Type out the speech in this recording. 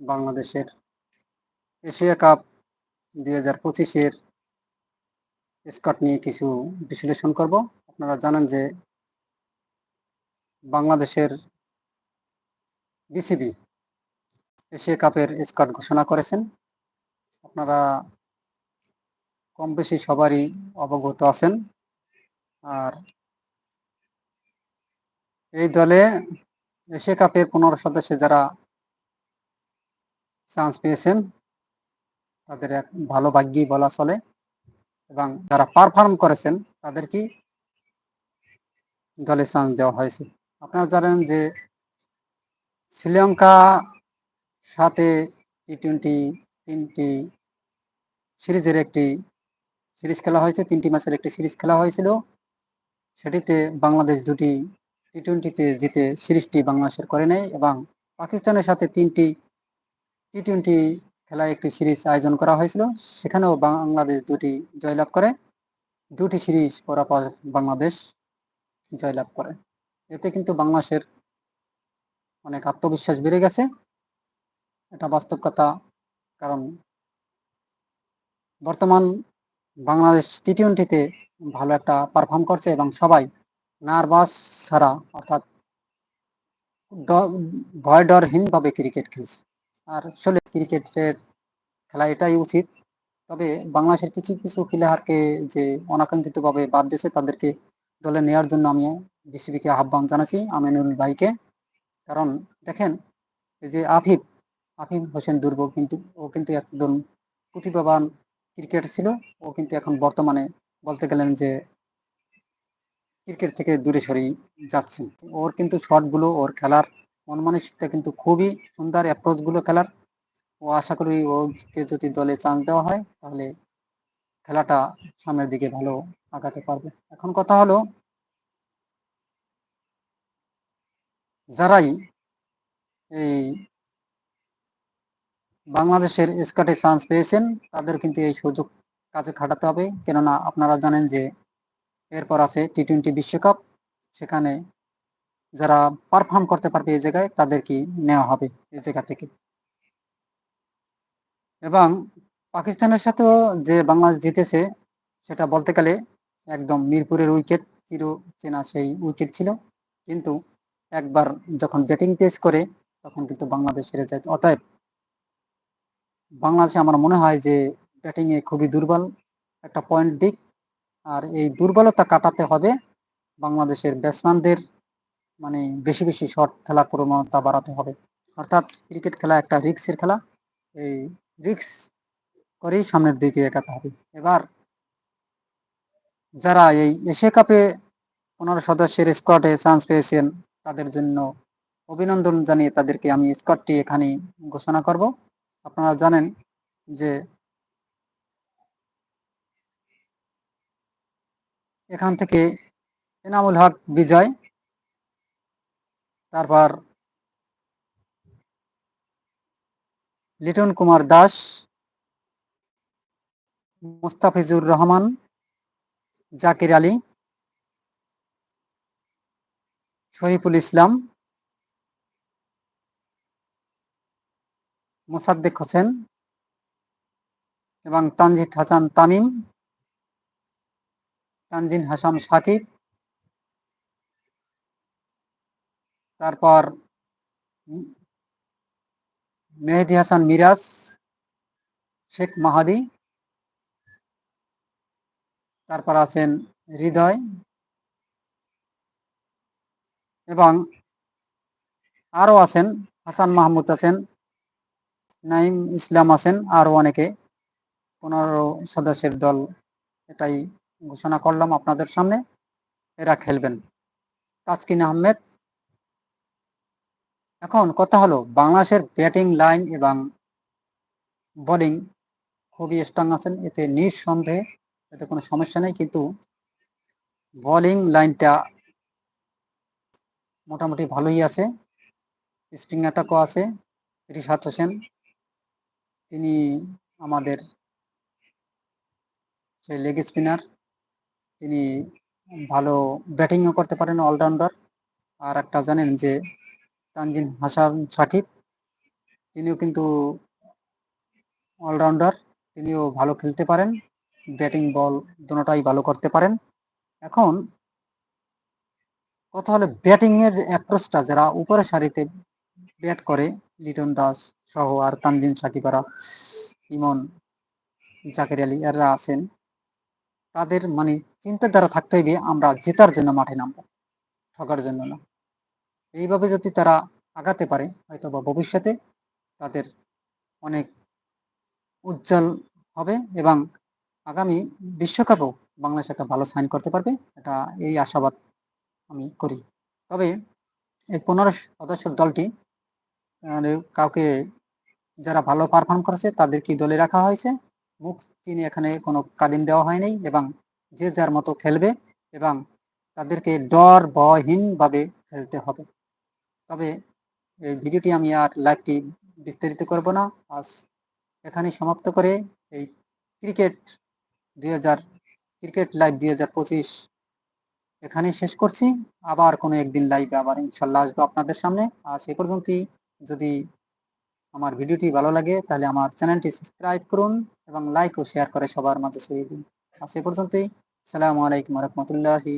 বাংলাদেশের Asia cup দুই হাজার পঁচিশের স্কট নিয়ে কিছু বিশ্লেষণ করব। আপনারা জানেন যে বাংলাদেশের বিসিবি এশিয়া কাপের স্কট ঘোষণা করেছেন। আপনারা কম বেশি সবারই অবগত আছেন। আর এই দলে এশিয়া কাপের পনেরো সদস্যে যারা চান্স পেয়েছেন। তাদের এক ভালো ভাগ্যই বলা চলে। এবং যারা পারফর্ম করেছেন তাদেরকে দলে চান্স দেওয়া হয়েছে। আপনারা জানেন যে শ্রীলঙ্কা সাথে টি টোয়েন্টি তিনটি সিরিজের একটি সিরিজ খেলা হয়েছে, তিনটি ম্যাচের একটি সিরিজ খেলা হয়েছিল। সেটিতে বাংলাদেশ দুটি টি টোয়েন্টিতে জিতে সিরিজটি বাংলাদেশের করে নেয় এবং পাকিস্তানের সাথে তিনটি টি টোয়েন্টি খেলায় একটি সিরিজ আয়োজন করা হয়েছিল। সেখানেও বাংলাদেশ দুটি জয়লাভ করে। দুটি সিরিজ পরাপর বাংলাদেশ জয়লাভ করে। এতে কিন্তু বাংলাদেশের অনেক আত্মবিশ্বাস বেড়ে গেছে। এটা বাস্তব কথা, কারণ বর্তমান বাংলাদেশ টি টোয়েন্টিতে ভালো একটা পারফর্ম করছে এবং সবাই নার্ভাস ছাড়া অর্থাৎ ভয় ডরহীনভাবে ক্রিকেট খেলছে। আর আসলে ক্রিকেটের খেলা এটাই উচিত। তবে বাংলাদেশের কিছু কিছু প্লেয়ারকে যে অনাকাঙ্ক্ষিতভাবে বাদ দিয়েছে, তাদেরকে দলে নেওয়ার জন্য আমি বিসিবিকে আহ্বান জানাচ্ছি আমিনুল ভাইকে। কারণ দেখেন যে আফিফ আফিফ হোসেন দুর্গ কিন্তু, ও কিন্তু একজন প্রতিভাবান ক্রিকেটার ছিল। ও কিন্তু এখন বর্তমানে বলতে গেলেন যে ক্রিকেট থেকে দূরে সরেই যাচ্ছেন। ওর কিন্তু শটগুলো, ওর খেলার মনমানসিকতা কিন্তু খুবই সুন্দর অ্যাপ্রোচগুলো খেলার। ও আশা করি ওকে যদি দলে চান্স দেওয়া হয়, তাহলে খেলাটা সামনের দিকে ভালো আগাতে পারবে। এখন কথা হলো, যারাই এই বাংলাদেশের স্কাটে চান্স পেয়েছেন, তাদের কিন্তু এই সুযোগ কাজে খাটাতে হবে। কেননা আপনারা জানেন যে এরপর আছে টি টোয়েন্টি বিশ্বকাপ, সেখানে যারা পারফর্ম করতে পারবে এই জায়গায়, তাদেরকে নেওয়া হবে এই জায়গা থেকে। এবং পাকিস্তানের সাথেও যে বাংলাদেশ জিতেছে, সেটা বলতে গেলে একদম মিরপুরের উইকেট চির চেনা সেই উইকেট ছিল। কিন্তু একবার যখন ব্যাটিং পেস করে, তখন কিন্তু বাংলাদেশ হেরে যায়। অতএব বাংলাদেশে আমার মনে হয় যে ব্যাটিংয়ে খুবই দুর্বল একটা পয়েন্ট দিক। আর এই দুর্বলতা কাটাতে হবে বাংলাদেশের ব্যাটসম্যানদের মানে বেশি বেশি শট খেলা প্রবণতা বাড়াতে হবে। অর্থাৎ ক্রিকেট খেলা একটা রিক্সের খেলা। এই রিক্স করেই সামনের দিকে এগাতে হবে। এবার যারা এই এশিয়া কাপে পনেরো সদস্যের স্কোয়াডে চান্স পেয়েছেন, তাদের জন্য অভিনন্দন জানিয়ে তাদেরকে আমি স্কোয়াডটি এখানে ঘোষণা করব। আপনারা জানেন যে এখান থেকে এনামুল হক বিজয় তারপর লিটন কুমার দাস, মুস্তাফিজুর রহমান, জাকির আলী, শরীফুল ইসলাম, মোসাদ্দেক হোসেন এবং তানজিদ হাসান তামিম, তানজিন হাসান সাকিব তারপর মেহেদি হাসান মিরাজ, শেখ মাহাদি, তারপর আছেন হৃদয় এবং আরও আছেন হাসান মাহমুদ আছেন, নাইম ইসলাম আছেন, আরও অনেকে। পনেরো সদস্যের দল এটাই ঘোষণা করলাম আপনাদের সামনে। এরা খেলবেন। তাজকিন আহমেদ এখন কথা হলো, বাংলাদেশের ব্যাটিং লাইন এবং বোলিং খুবই স্ট্রং আছেন, এতে নিঃসন্দেহে এতে কোনো সমস্যা নেই, কিন্তু বোলিং লাইনটা মোটামুটি ভালোই আছে স্প্রিং অ্যাটাকও আছে রিশাদ হোসেন তিনি আমাদের সেই লেগ স্পিনার, তিনি ভালো ব্যাটিংও করতে পারেন অলরাউন্ডার আর একটা জানেন যে তানজিন হাসান সাকিব। তিনিও কিন্তু অলরাউন্ডার তিনিও ভালো খেলতে পারেন ব্যাটিং বল দুটোটাই ভালো করতে পারেন। এখন কথা হলো ব্যাটিং এর অ্যাপ্রোচটা যারা উপরের সারিতে ব্যাট করে, লিটন দাস সহ আর তানজিম সাকিবারা ইমন জাকের আলী, এরা আছেন। তাদের মানে চিন্তাধারা থাকতে হইবে আমরা জেতার জন্য মাঠে নামবো, ঠকার জন্য না। এইভাবে যদি তারা আগাতে পারে হয়তো বা ভবিষ্যতে তাদের অনেক উজ্জ্বল হবে এবং আগামী বিশ্বকাপেও বাংলাদেশ একটা ভালো সাইন করতে পারবে, এটা এই আশাবাদ আমি করি। তবে এই পনেরো সদস্যের দলটি কাউকে যারা ভালো পারফর্ম করেছে তাদেরকে দলে রাখা হয়েছে? মুখ চিনি এখানে কোনো কাদিম দেওয়া হয়নি এবং যে যার মতো খেলবে এবং তাদেরকে ডর, ভয়হীনভাবে খেলতে হবে। তবে এই ভিডিওটি আমি আর লাইভটি বিস্তারিত করব না। আজ এখানে সমাপ্ত করে এই ক্রিকেট দুই হাজার, ক্রিকেট লাইভ দুই এখানেই শেষ করছি। আবার কোনো একদিন লাইভে আবার ইনশাল্লাহ আসব আপনাদের সামনে। আর সে পর্যন্তই। যদি আমার ভিডিওটি ভালো লাগে তাহলে আমার চ্যানেলটি সাবস্ক্রাইব করুন এবং লাইক ও শেয়ার করে সবার মাঝে ছড়িয়ে দিন। আর সে পর্যন্তই। আসসালামু আলাইকুম রহমতুল্লাহি